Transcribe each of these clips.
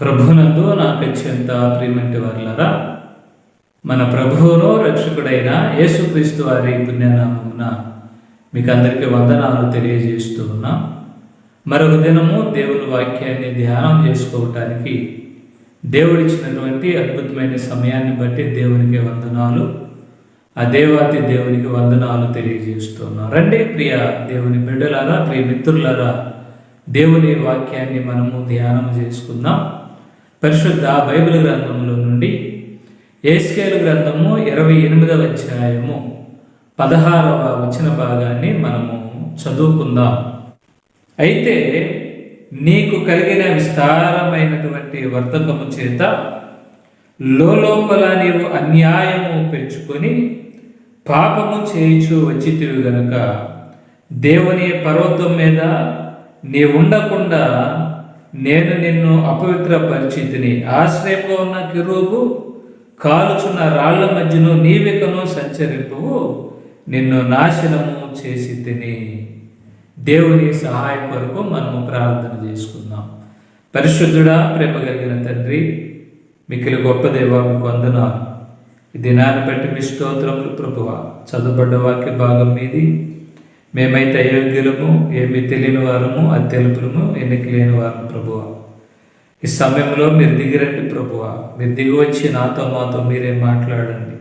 ప్రభునందు నాకు అత్యంత ప్రియమంటి వారులరా మన ప్రభువును రక్షకుడైన యేసుక్రీస్తు వారి పుణ్యనామమున మీకు అందరికీ వందనాలు తెలియజేస్తూ ఉన్నాం. మరొక దినము దేవుని వాక్యాన్ని ధ్యానం చేసుకోవటానికి దేవుడిచ్చినటువంటి అద్భుతమైన సమయాన్ని బట్టి దేవునికి వందనాలు ఆ దేవాతి దేవునికి వందనాలు తెలియజేస్తున్నాం రండి ప్రియ దేవుని బిడ్డలారా ప్రియ మిత్రులారా దేవుని వాక్యాన్ని మనము ధ్యానం చేసుకుందాం. పరిశుద్ధ బైబిల్ గ్రంథంలో నుండి ఏస్కేలు గ్రంథము ఇరవై ఎనిమిదవ అధ్యాయము పదహారవ వచ్చిన భాగాన్ని మనము చదువుకుందాం. అయితే నీకు కలిగిన విస్తారమైనటువంటి వర్తకము చేత లోపల నీవు అన్యాయము పెంచుకొని పాపము చేయించు వచ్చితివి గనుక దేవుని పర్వతం మీద నీ ఉండకుండా నేను నిన్ను అపవిత్ర పరిచితిని ఆశ్రయంగా ఉన్న కిరూబు కాలుచున్న రాళ్ళ మధ్యను నీవికను సంచరింపు నిన్ను నాశనము చేసి తిని దేవుని సహాయం కొరకు మనము ప్రార్థన చేసుకుందాం. పరిశుద్ధుడా ప్రేమ కలిగిన తండ్రి మిక్కిలి గొప్ప దేవా మీకు వందనాలు. ఈ దినాన్ని బట్టి మీ స్తోత్రములు ప్రభువ. చదువుబడ్డ వాక్య భాగం మీది. మేమైతే అయోగ్యులము ఏమి తెలియని వారము అత్యల్పులము ఎన్నిక లేని వారము ప్రభువ. ఈ సమయంలో మీరు దిగిరండి ప్రభువ. మీరు దిగి వచ్చి నాతో మాతో మీరే మాట్లాడండి.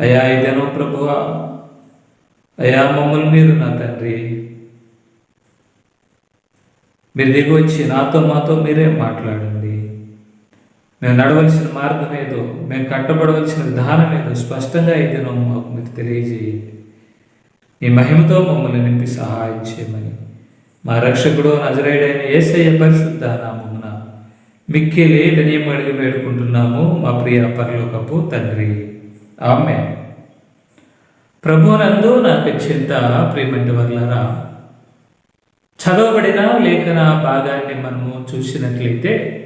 అయా ఇదేనో ప్రభువ అయా మమ్మల్ని మీరు నా తండ్రి. మీరు దిగి వచ్చి నాతో మాతో మీరే మాట్లాడండి. మేము నడవలసిన మార్గం ఏదో మేము కట్టబడవలసిన విధానం ఏదో స్పష్టంగా ఇదేనో మాకు మీరు తెలియజేయండి. నీ మహిమతో మమ్మల్ని నింపి సహాయం చేయమని. మా రక్షకుడు నజరేడైన ఏసయ్య పరిశుద్ధ నామమున మిక్కిలి వినయం అడిగి వేడుకుంటున్నాము మా ప్రియ పరలోకపు తండ్రి. ఆమె ప్రభునందు నాకు చింత ప్రియమంటి వర్లరా చదవబడిన లేఖన భాగాన్ని మనము చూసినట్లయితే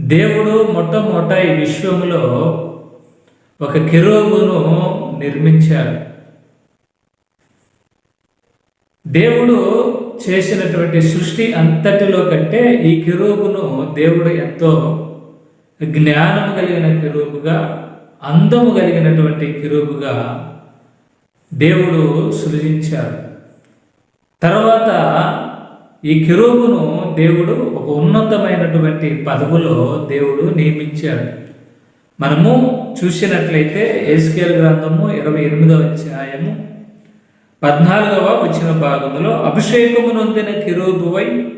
దేవుడు మొట్టమొదట ఈ విశ్వములో ఒక కిరోబును నిర్మించాడు. దేవుడు చేసినటువంటి సృష్టి అంతటిలో కంటే ఈ కిరూపును దేవుడు ఎంతో జ్ఞానం కలిగిన కిరూపుగా అందము కలిగినటువంటి కిరూపుగా దేవుడు సృజించాడు. తర్వాత ఈ కిరూపును దేవుడు ఒక ఉన్నతమైనటువంటి పదవులో దేవుడు నియమించాడు. మనము చూసినట్లయితే ఏస్కేల్ గ్రంథము ఇరవై ఎనిమిదవ అధ్యాయము పద్నాలుగవ వచ్చిన భాగంలో అభిషేకము నొందిన కిరూబువై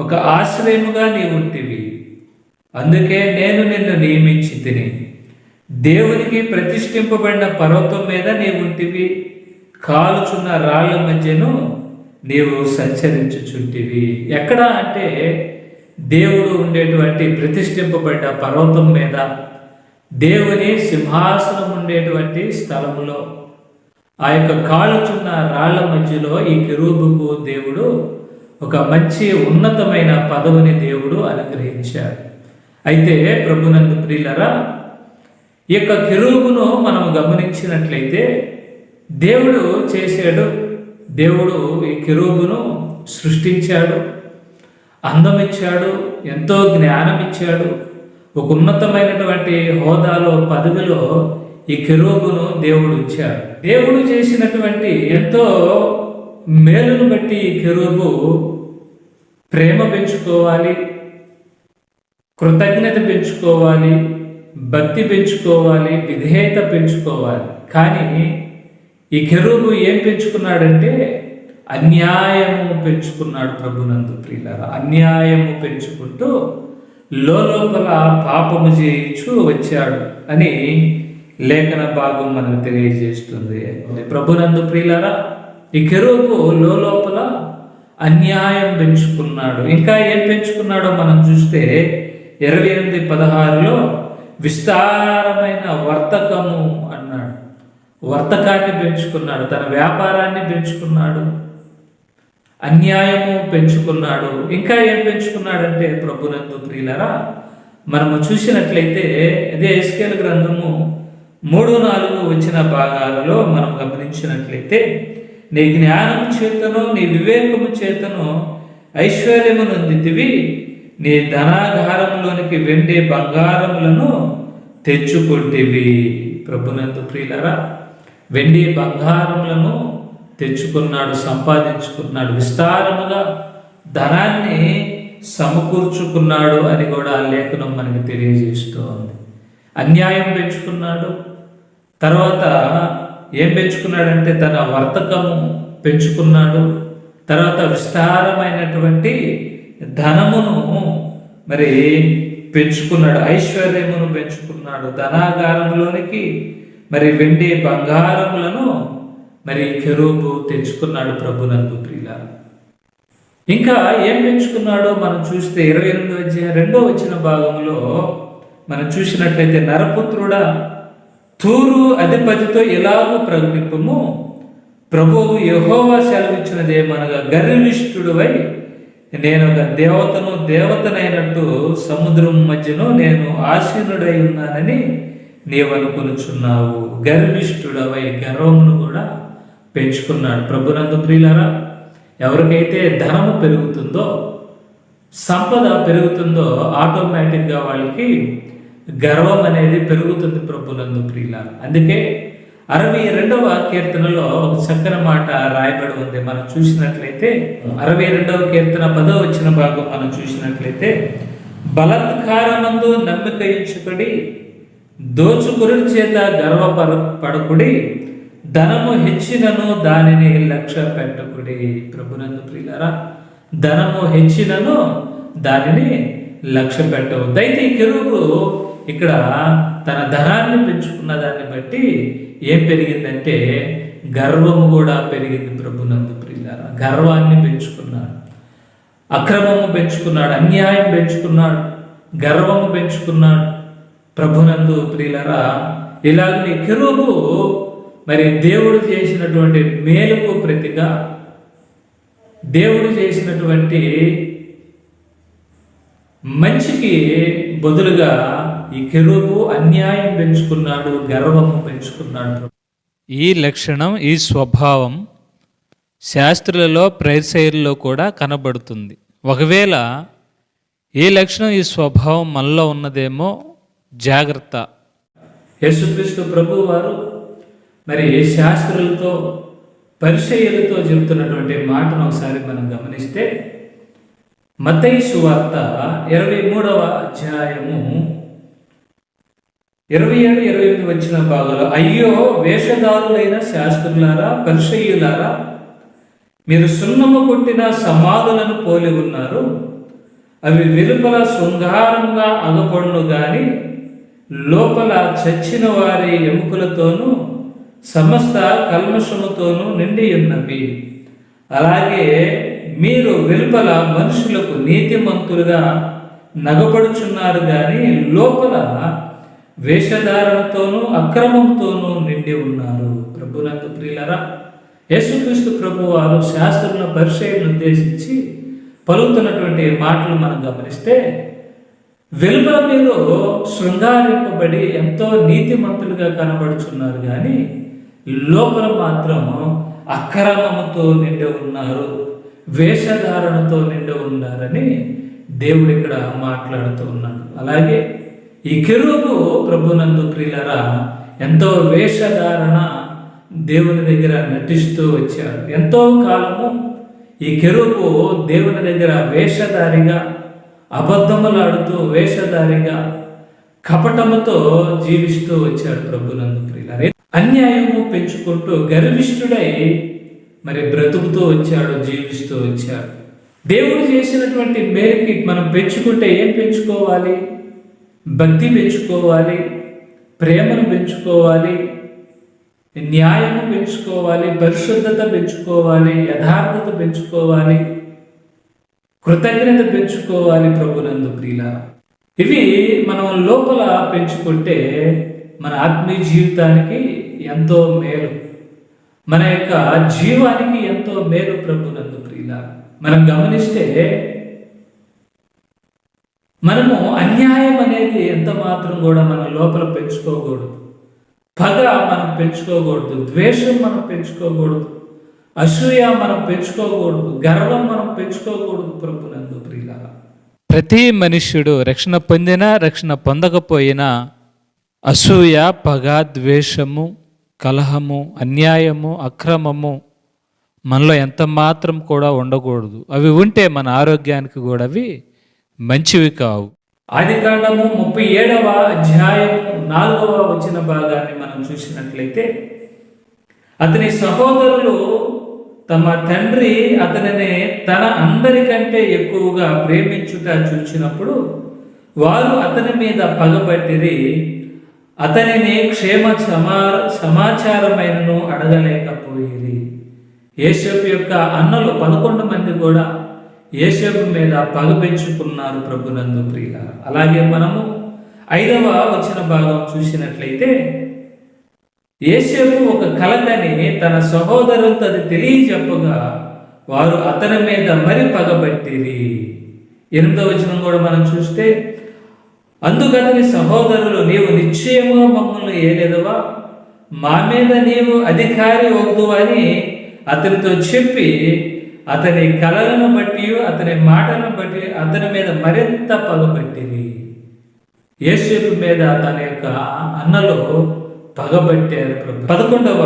ఒక ఆశ్రయముగా నీ ఉంటివి. అందుకే నేను నిన్ను నియమించి తిని దేవునికి ప్రతిష్ఠింపబడిన పర్వతం మీద నీ ఉంటివి. కాలుచున్న రాళ్ళ మధ్యను నీవు సంచరించుచుంటివి. ఎక్కడ అంటే దేవుడు ఉండేటువంటి ప్రతిష్ఠింపబడ్డ పర్వతం మీద దేవుని సింహాసనం ఉండేటువంటి స్థలములో. ఆ యొక్క కాలుచున్న రాళ్ళ మధ్యలో ఈ కిరూబుకు దేవుడు ఒక మంచి ఉన్నతమైన పదవిని దేవుడు అనుగ్రహించాడు. అయితే ప్రభునందు ప్రియులరా ఈ యొక్క కిరూబును మనం గమనించినట్లయితే దేవుడు చేశాడు. దేవుడు ఈ కిరూబును సృష్టించాడు అందం ఇచ్చాడు ఎంతో జ్ఞానం ఇచ్చాడు ఒక ఉన్నతమైనటువంటి హోదాలో పదవిలో ఈ కెరూబును దేవుడు ఇచ్చాడు దేవుడు చేసినటువంటి ఎంతో మేలును బట్టి ఈ కెరూబు ప్రేమ పెంచుకోవాలి కృతజ్ఞత పెంచుకోవాలి భక్తి పెంచుకోవాలి విధేయత పెంచుకోవాలి. కానీ ఈ కెరూబు ఏం పెంచుకున్నాడంటే అన్యాయము పెంచుకున్నాడు ప్రభునందు ప్రియులారా. అన్యాయము పెంచుకుంటూ లోపల పాపము చేయించు వచ్చాడు అని లేఖన భాగం మనకు తెలియజేస్తుంది. ప్రభునందు ప్రియులరా ఈ కెరూపు లోపల అన్యాయం పెంచుకున్నాడు. ఇంకా ఏం పెంచుకున్నాడో మనం చూస్తే ఇరవై ఎనిమిది పదహారులో విస్తారమైన వర్తకము అన్నాడు. వర్తకాన్ని పెంచుకున్నాడు తన వ్యాపారాన్ని పెంచుకున్నాడు అన్యాయము పెంచుకున్నాడు. ఇంకా ఏం పెంచుకున్నాడంటే ప్రభునందు ప్రియులరా మనము చూసినట్లయితే అదే ఎస్కేల్ గ్రంథము మూడు నాలుగు వచ్చిన భాగాలలో మనం గమనించినట్లయితే నీ జ్ఞానం చేతను నీ వివేకము చేతను ఐశ్వర్యము నొందితివి నీ ధనాగారంలోనికి వెండి బంగారములను తెచ్చుకుంటేవి. ప్రభునందు ప్రియులరా వెండి బంగారములను తెచ్చుకున్నాడు సంపాదించుకున్నాడు విస్తారముగా ధనాన్ని సమకూర్చుకున్నాడు అని కూడా ఆ లేఖనం మనకి తెలియజేస్తూ ఉంది అన్యాయం పెంచుకున్నాడు. తర్వాత ఏం పెంచుకున్నాడంటే తన వర్తకము పెంచుకున్నాడు. తర్వాత విస్తారమైనటువంటి ధనమును మరి పెంచుకున్నాడు. ఐశ్వర్యమును పెంచుకున్నాడు. ధనాగారంలోనికి మరి వెండి బంగారములను మరి కెరూబు తెచ్చుకున్నాడు ప్రభునందు ప్రియుల ఇంకా ఏం పెంచుకున్నాడో మనం చూస్తే ఇరవై ఎనిమిది వచ్చిన రెండో వచ్చిన భాగంలో మనం చూసినట్లయితే నరపుత్రుడా తూరు అధిపతితో ఎలాగూ ప్రకటింపము ప్రభువు యహోవా సెలవిచ్చినదేమనగా గర్విష్ఠుడువై నేను ఒక దేవతను దేవతనైనట్టు సముద్రం మధ్యను నేను ఆసీనుడై ఉన్నానని నీవనుకొనుచున్నావు. గర్విష్ఠుడవై గర్వమును కూడా పెంచుకున్నాడు. ప్రభునందు ప్రియులరా ఎవరికైతే ధనము పెరుగుతుందో సంపద పెరుగుతుందో ఆటోమేటిక్గా వాళ్ళకి గర్వం అనేది పెరుగుతుంది ప్రభులందు ప్రియుల అందుకే అరవై రెండవ కీర్తనలో ఒక చక్కని మాట రాయబడి ఉంది. మనం చూసినట్లయితే అరవై రెండవ కీర్తన పదో వచ్చిన భాగం మనం చూసినట్లయితే బలత్కారమందు నమ్మిక ఇచ్చుకుడి దోచుకురుడి చేత గర్వపర పడకుడి ధనము హెచ్చినను దానిని లక్ష్య పెట్టకుడి ప్రభునందు ప్రియులారా. ధనము హెచ్చినను దానిని లక్ష్య పెట్టవద్దు. అయితే ఈ కెరువు ఇక్కడ తన ధనాన్ని పెంచుకున్న దాన్ని బట్టి ఏం పెరిగిందంటే గర్వము కూడా పెరిగింది ప్రభునందు ప్రియులారా. గర్వాన్ని పెంచుకున్నాడు. అక్రమము పెంచుకున్నాడు. అన్యాయం పెంచుకున్నాడు. గర్వము పెంచుకున్నాడు ప్రభునందు ప్రియులరా. ఇలాగని కెరూబు మరి దేవుడు చేసినటువంటి మేలుకు ప్రతిగా దేవుడు చేసినటువంటి మంచికి బదులుగా ఈ కెరూబు అన్యాయం పెంచుకున్నాడు గర్వము పెంచుకున్నాడు ఈ లక్షణం ఈ స్వభావం శాస్త్రులలో ప్రైసైర్లో కూడా కనబడుతుంది. ఒకవేళ ఈ లక్షణం ఈ స్వభావం మనలో ఉన్నదేమో జాగ్రత్త. యేసుక్రీస్తు ప్రభు వారు మరి శాస్త్రులతో పరిచయులతో చెబుతున్నటువంటి మాటను ఒకసారి మనం గమనిస్తే మతయి సువార్త ఇరవై మూడవ అధ్యాయము ఇరవై ఏడు ఇరవై ఎనిమిది వచ్చిన భాగంలో అయ్యో వేషధారులైన శాస్త్రులారా పరిశయ్యులారా మీరు సున్నము కొట్టిన సమాధులను పోలి ఉన్నారు. అవి వెలుపల శృంగారంగా అగపడును గాని లోపల చచ్చిన వారి ఎముకలతోనూ సమస్త కల్మషముతోనూ నిండి ఉన్నవి. అలాగే మీరు వెలుపల మనుషులకు నీతిమంతులుగా నగపడుచున్నారు కానీ లోపల వేషధారణతోనూ అక్రమంతోనూ నిండి ఉన్నారు. ప్రభునందు ప్రియులరా యేసుక్రీస్తు ప్రభు వారు శాస్త్రుల పరిచయం ఉద్దేశించి పలుకుతున్నటువంటి మాటలు మనం గమనిస్తే వెలుపల మీరు శృంగారింపబడి ఎంతో నీతిమంతులుగా కనబడుచున్నారు కానీ లోపల మాత్రం అక్రమముతో నిండి ఉన్నారు వేషధారణతో నిండి ఉన్నారని దేవుడు ఇక్కడ మాట్లాడుతూ ఉన్నాడు. అలాగే ఈ కెరూపు ప్రభునందు ప్రియులరా ఎంతో వేషధారణ దేవుని దగ్గర నటిస్తూ వచ్చాడు ఎంతో కాలము ఈ కెరూపు దేవుని దగ్గర వేషధారిగా అబద్ధములాడుతూ వేషధారిగా కపటముతో జీవిస్తూ వచ్చాడు ప్రభునందు ప్రియులరే. అన్యాయము పెంచుకుంటూ గర్విష్ఠుడై మరి బ్రతుకుతూ వచ్చాడు జీవిస్తూ వచ్చాడు. దేవుడు చేసినటువంటి మేరకి మనం పెంచుకుంటే ఏం పెంచుకోవాలి? భక్తి పెంచుకోవాలి ప్రేమను పెంచుకోవాలి న్యాయము పెంచుకోవాలి పరిశుద్ధత పెంచుకోవాలి యథార్థత పెంచుకోవాలి కృతజ్ఞత పెంచుకోవాలి ప్రభునందు ప్రియుల. ఇవి మనం లోపల పెంచుకుంటే మన ఆత్మీయ జీవితానికి ఎంతో మేలు. మన యొక్క జీవానికి ఎంతో మేలు ప్రభునందు ప్రియుల. మనం గమనిస్తే మనము అన్యాయం అనేది ఎంత మాత్రం కూడా మన లోపల పెంచుకోకూడదు. పగ మనం పెంచుకోకూడదు. ద్వేషం మనం పెంచుకోకూడదు. అసూయ మనం పెంచుకోకూడదు. గర్వం మనం పెంచుకోకూడదు ప్రభునందు ప్రియుల ప్రతి మనుష్యుడు రక్షణ పొందినా రక్షణ పొందకపోయినా అసూయ పగ ద్వేషము కలహము అన్యాయము అక్రమము మనలో ఎంత మాత్రం కూడా ఉండకూడదు. అవి ఉంటే మన ఆరోగ్యానికి కూడా అవి మంచివి కావు. ఆది కాండము ముప్పై ఏడవ అధ్యాయం నాలుగవ వచ్చిన భాగాన్ని మనం చూసినట్లయితే అతని సహోదరులు తమ తండ్రి అతనిని తన అందరికంటే ఎక్కువగా ప్రేమించుట చూచినప్పుడు వారు అతని మీద పగబట్టిరి అతనిని క్షేమ సమా సమాచారమైనను అడగలేకపోయిరి. యేసప్ యొక్క అన్నలు పదకొండు మంది కూడా యేసేపు మీద పగ పెంచుకున్నారు ప్రభునందు ప్రియ. అలాగే మనము ఐదవ వచ్చిన భాగం చూసినట్లయితే యేసేపు ఒక కలకని తన సహోదరులతో అది తెలియజెప్పగా వారు అతని మీద మరి పగబట్టిరి ఎనిమిదవ వచనం కూడా మనం చూస్తే అందుకతని సహోదరులు నీవు నిశ్చయముగా మమ్మల్ని ఏలేదవా? మా మీద నీవు అధికారి వద్దు అని అతనితో చెప్పి అతని కలలను బట్టి అతని మాటలను బట్టి అతని మీద మరింత పగబట్టిరి యేసేపు మీద తన యొక్క అన్నలో పగబట్టారు పదకొండవ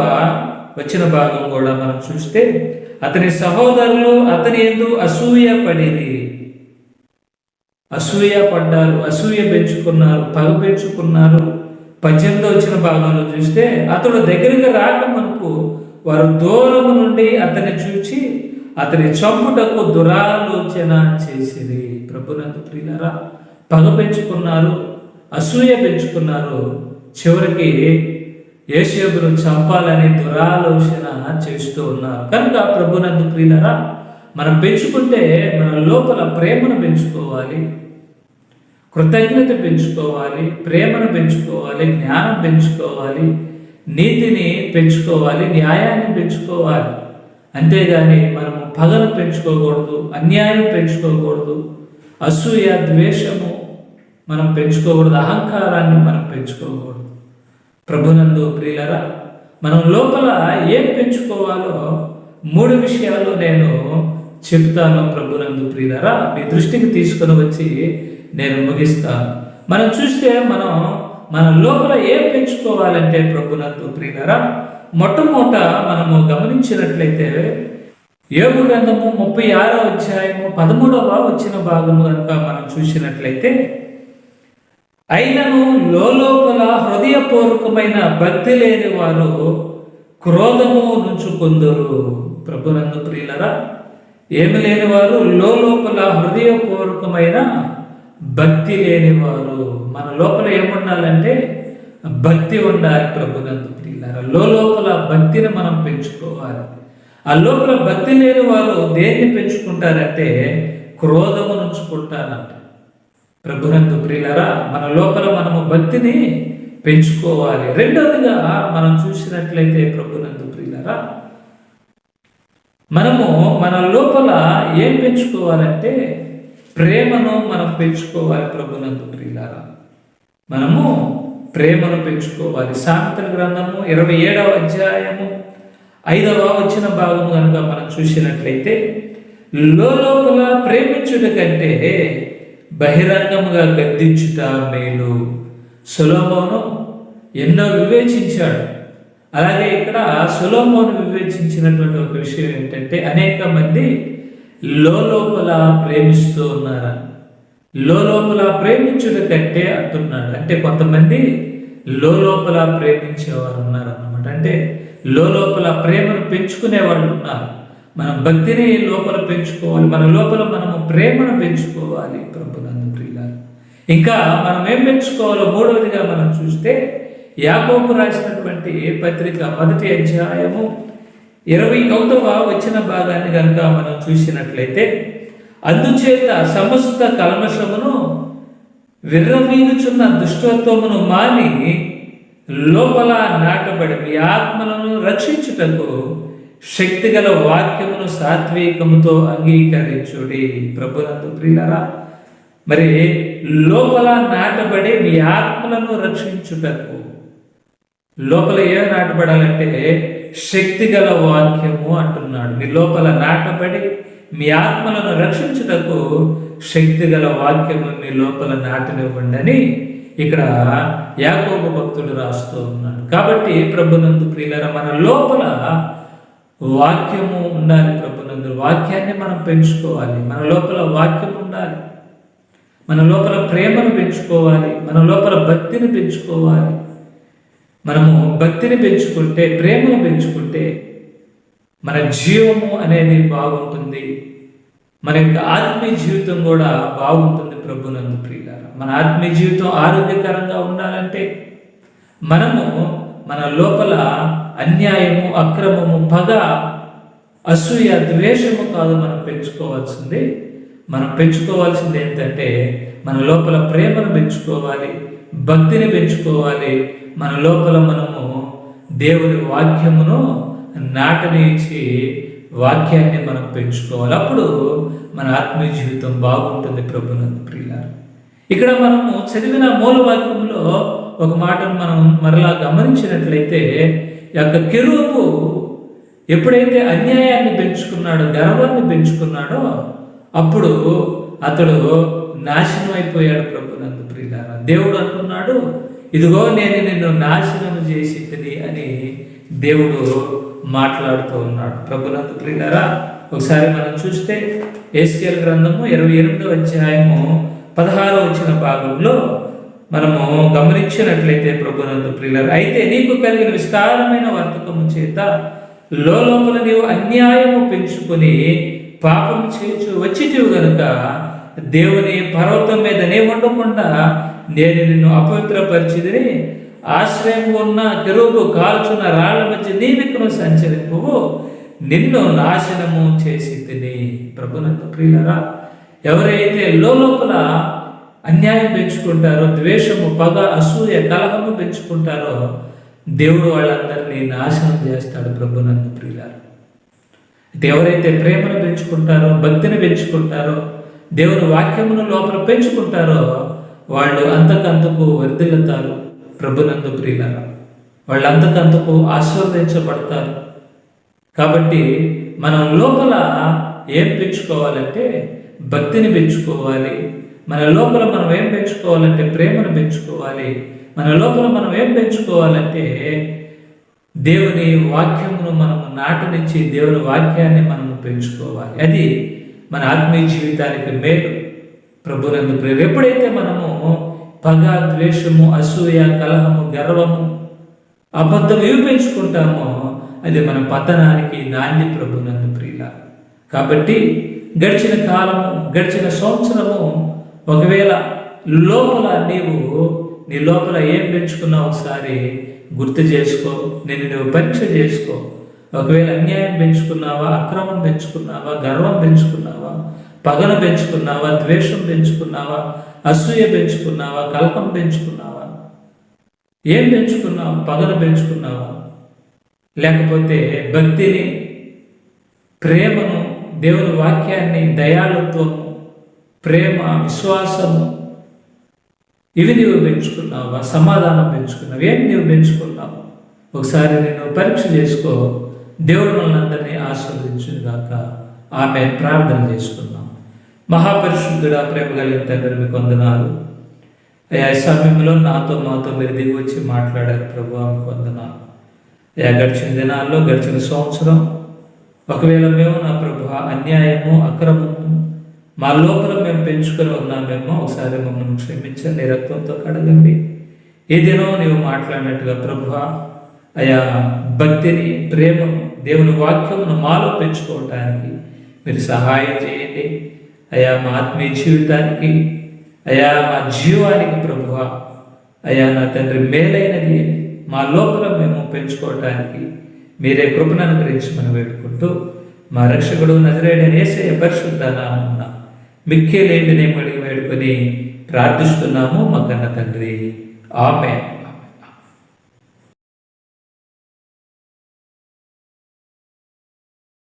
వచ్చిన భాగం కూడా మనం చూస్తే అతని సహోదరులు అతని ఎందు అసూయ పడిరి. అసూయ పడ్డారు అసూయ పెంచుకున్నారు పగ పెంచుకున్నారు. పద్దెనిమిది వచ్చిన భాగంలో చూస్తే అతడు దగ్గరికి రాకమునుపు వారు దూరము నుండి అతన్ని చూచి అతని చంపుటకు దురాలోచన చేసిరి. ప్రభునందు ప్రియులరా పగ పెంచుకున్నారు అసూయ పెంచుకున్నారు. చివరికి యేసేపును చంపాలని దురాలోచన చేస్తూ ఉన్నారు. కనుక ప్రభునందు ప్రియులరా మనం పెంచుకుంటే మన లోపల ప్రేమను పెంచుకోవాలి కృతజ్ఞత పెంచుకోవాలి ప్రేమను పెంచుకోవాలి జ్ఞానం పెంచుకోవాలి నీతిని పెంచుకోవాలి న్యాయాన్ని పెంచుకోవాలి. అంతేగాని మనము పగలు పెంచుకోకూడదు అన్యాయం పెంచుకోకూడదు అసూయ ద్వేషము మనం పెంచుకోకూడదు అహంకారాన్ని మనం పెంచుకోకూడదు. ప్రభునందు ప్రియులరా మనం లోపల ఏం పెంచుకోవాలో మూడు విషయాలు నేను చెప్తాను ప్రభునందు ప్రియులరా. మీ దృష్టికి తీసుకొని వచ్చి నేను ముగిస్తాను. మనం చూస్తే మనం మన లోపల ఏం పెంచుకోవాలంటే ప్రభునందు ప్రియులరా మొట్టమొదట మనము గమనించినట్లయితే యోగు గ్రంథము ముప్పై ఆరో అధ్యాయము పదమూడవ వచ్చిన భాగము కనుక మనం చూసినట్లయితే అయినను లోపల హృదయపూర్వకమైన భక్తి లేని వారు క్రోధము నుంచుకొందరు ప్రభునందు ప్రియులరా ఏమి లేని వారు లోపల హృదయపూర్వకమైన భక్తి లేని వారు. మన లోపల ఏముండాలంటే భక్తి ఉండాలి ప్రభునందు ప్రియులారా. లోపల భక్తిని మనం పెంచుకోవాలి. ఆ లోపల భక్తి లేని వారు దేన్ని పెంచుకుంటారంటే క్రోధము నుంచుకుంటారంట. ప్రభునందు ప్రియులరా మన లోపల మనము భక్తిని పెంచుకోవాలి. రెండవదిగా మనం చూసినట్లయితే ప్రభునందు ప్రియులరా మనము మన లోపల ఏం పెంచుకోవాలంటే ప్రేమను మనం పెంచుకోవాలి ప్రభునందు ప్రియులారా. మనము ప్రేమను పెంచుకోవాలి. సామెతల గ్రంథము ఇరవై ఏడవ అధ్యాయము ఐదవ వచ్చిన భాగము కనుక మనం చూసినట్లయితే లోపల ప్రేమించుట కంటే బహిరంగముగా గద్దించుట మేలు. సులభమును ఎన్నో వివేచించాడు. అలాగే ఇక్కడ సులభమును వివేచించినటువంటి ఒక విషయం ఏంటంటే అనేక మంది లోపల ప్రేమిస్తూ ఉన్నారు లోపల ప్రేమించుట కంటే అంటున్నాడు. అంటే కొంతమంది లోపల ప్రేమించేవారు ఉన్నారు అన్నమాట అంటే లోపల ప్రేమను పెంచుకునే వాళ్ళు ఉన్నారు. మన భక్తిని లోపల పెంచుకోవాలి. మన లోపల మనము ప్రేమను పెంచుకోవాలి ప్రభునందు ప్రియులారు. ఇంకా మనం ఏం పెంచుకోవాలో మూడవదిగా మనం చూస్తే యాకోబు రాసినటువంటి పత్రిక మొదటి అధ్యాయము ఇరవై ఒకటవ వచ్చిన భాగాన్ని కనుక మనం చూసినట్లయితే అందుచేత సమస్త కల్మషమును విర్రవీగుచున్న దుష్టత్వమును మాని లోపల నాటబడి మీ ఆత్మలను రక్షించుటకు శక్తిగల వాక్యమును సాత్వికముతో అంగీకరించుడి. ప్రభునందు ప్రియులరా మరి లోపల నాటబడి మీ ఆత్మలను రక్షించుటకు లోపల ఏం నాటబడాలంటే శక్తిగల వాక్యము అంటున్నాడు. మీ లోపల నాటబడి మీ ఆత్మలను రక్షించుటకు శక్తి గల వాక్యము మీ లోపల నాటినివ్వండి అని ఇక్కడ యాకోబ భక్తుడు రాస్తూ ఉన్నాడు కాబట్టి ప్రభునందు ప్రియులర మన లోపల వాక్యము ఉండాలి ప్రభునందు. వాక్యాన్ని మనం పెంచుకోవాలి. మన లోపల వాక్యం ఉండాలి. మన లోపల ప్రేమను పెంచుకోవాలి. మన లోపల భక్తిని పెంచుకోవాలి. మనము భక్తిని పెంచుకుంటే ప్రేమను పెంచుకుంటే మన జీవము అనేది బాగుంటుంది. మన యొక్క ఆత్మీయ జీవితం కూడా బాగుంటుంది ప్రభునందు ప్రియులారా. మన ఆత్మీయ జీవితం ఆరోగ్యకరంగా ఉండాలంటే మనము మన లోపల అన్యాయము అక్రమము పగ అసూయ ద్వేషము కాదు మనం పెంచుకోవాల్సింది. మనం పెంచుకోవాల్సింది ఏంటంటే మన లోపల ప్రేమను పెంచుకోవాలి భక్తిని పెంచుకోవాలి. మన లోపల మనము దేవుని వాక్యమును నాటని ఇచ్చి వాక్యాన్ని మనం పెంచుకోవాలి. అప్పుడు మన ఆత్మీయ జీవితం బాగుంటుంది ప్రభునందు ప్రియులారు. ఇక్కడ మనము చదివిన మూల వాక్యంలో ఒక మాటను మనం మరలా గమనించినట్లయితే యొక్క కెరూపు ఎప్పుడైతే అన్యాయాన్ని పెంచుకున్నాడో గర్వాన్ని పెంచుకున్నాడో అప్పుడు అతడు నాశనం అయిపోయాడు ప్రభునందు ప్రియులారా. దేవుడు అంటున్నాడు ఇదిగో నేను నిన్ను నాశనం చేసింది అని దేవుడు మాట్లాడుతూ ఉన్నాడు. ప్రభునందు ప్రియులరా ఒకసారి మనం చూస్తే ఏస్కేల్ గ్రంథము ఇరవై ఎనిమిదో అధ్యాయము పదహారో వచ్చిన భాగంలో మనము గమనించినట్లయితే ప్రభునందు ప్రియులరు అయితే నీకు కలిగిన విస్తారమైన వర్తకము చేత లోపల నీవు అన్యాయము పెంచుకొని పాపం చేయించు వచ్చిటివి గనుక దేవుని పర్వతం మీద నే ఉండకుండా నేను నిన్ను అపవిత్రపరిచిదిని ఆశ్రయం ఉన్న కెరూబు కాల్చున్న రాళ్ళ మధ్య నీ విక్రమ సంచరింపువు. నిన్ను నాశనము చేసి ప్రభునందు ప్రియులరా ఎవరైతే లోపల అన్యాయం పెంచుకుంటారో ద్వేషము పగ అసూయ కలహము పెంచుకుంటారో దేవుడు వాళ్ళందరినీ నాశనం చేస్తాడు ప్రభునందు ప్రియులారు. అయితే ఎవరైతే ప్రేమను పెంచుకుంటారో భక్తిని పెంచుకుంటారో దేవుని వాక్యమును లోపల పెంచుకుంటారో వాళ్ళు అంతకంతకు వర్ధిల్లుతారు. ప్రభునందు ప్రియులారా. వాళ్ళంతకంతకు ఆశీర్వదించబడతారు. కాబట్టి మనం లోపల ఏం పెంచుకోవాలంటే భక్తిని పెంచుకోవాలి. మన లోపల మనం ఏం పెంచుకోవాలంటే ప్రేమను పెంచుకోవాలి. మన లోపల మనం ఏం పెంచుకోవాలంటే దేవుని వాక్యమును మనము నాటనిచ్చి దేవుని వాక్యాన్ని మనము పెంచుకోవాలి. అది మన ఆత్మీయ జీవితానికి మేలు. ప్రభునందు ప్రేమ ఎప్పుడైతే మనము పగ ద్వేషము అసూయ కలహము గర్వము అబద్ధం ఏమి పెంచుకుంటామో అది మన పతనానికి నాంది ప్రభునందు ప్రియుల. కాబట్టి గడిచిన కాలము గడిచిన సంవత్సరము ఒకవేళ లోపల నీవు నీ లోపల ఏం పెంచుకున్నావు ఒకసారి గుర్తు చేసుకో నేను నువ్వు పరీక్ష చేసుకో. ఒకవేళ అన్యాయం పెంచుకున్నావా అక్రమం పెంచుకున్నావా గర్వం పెంచుకున్నావా పగను పెంచుకున్నావా ద్వేషం పెంచుకున్నావా అసూయ పెంచుకున్నావా కలకం పెంచుకున్నావా? ఏం పెంచుకున్నావు? పగలు పెంచుకున్నావా? లేకపోతే భక్తిని ప్రేమను దేవుని వాక్యాన్ని దయాళుత్వం ప్రేమ విశ్వాసము ఇవి నీవు పెంచుకున్నావా? సమాధానం పెంచుకున్నావు? ఏం నీవు పెంచుకున్నావు? ఒకసారి నేను పరీక్ష చేసుకో. దేవుడు మనందరినీ అందరినీ ఆమె ప్రార్థన చేసుకున్నాం మహాపరిశుద్ధుడా ప్రేమ కలిగిన తండ్రి మీకు వందనాలు. అయా సమయంలో నాతో మాతో మీరు దిగి వచ్చి మాట్లాడారు ప్రభు మీకు వందనాలు. అయా గడిచిన దినాల్లో గడిచిన సంవత్సరం ఒకవేళ మేము నా ప్రభు అన్యాయము అక్రమము మా లోపల మేము పెంచుకొని ఉన్నామేమో ఒకసారి మమ్మల్ని క్షమించండి రక్తంతో కడగండి. ఏ దినం నీవు మాట్లాడినట్టుగా ప్రభు అయా భక్తిని ప్రేమను దేవుని వాక్యమును మాలో పెంచుకోవటానికి మీరు సహాయం చేయండి. అయా మా ఆత్మీయ జీవితానికి అయా మా జీవానికి ప్రభువ అయా నా తండ్రి మేలైనది మా లోపల మేము పెంచుకోవటానికి మీరే కృపను అనుగ్రహించమని వేడుకుంటూ మా రక్షకుడు నజరేడని వేసే పరిశుద్ధ నామమున మిక్కే లేని అడిగి వేడుకొని ప్రార్థిస్తున్నాము మా కన్న తండ్రి. ఆమె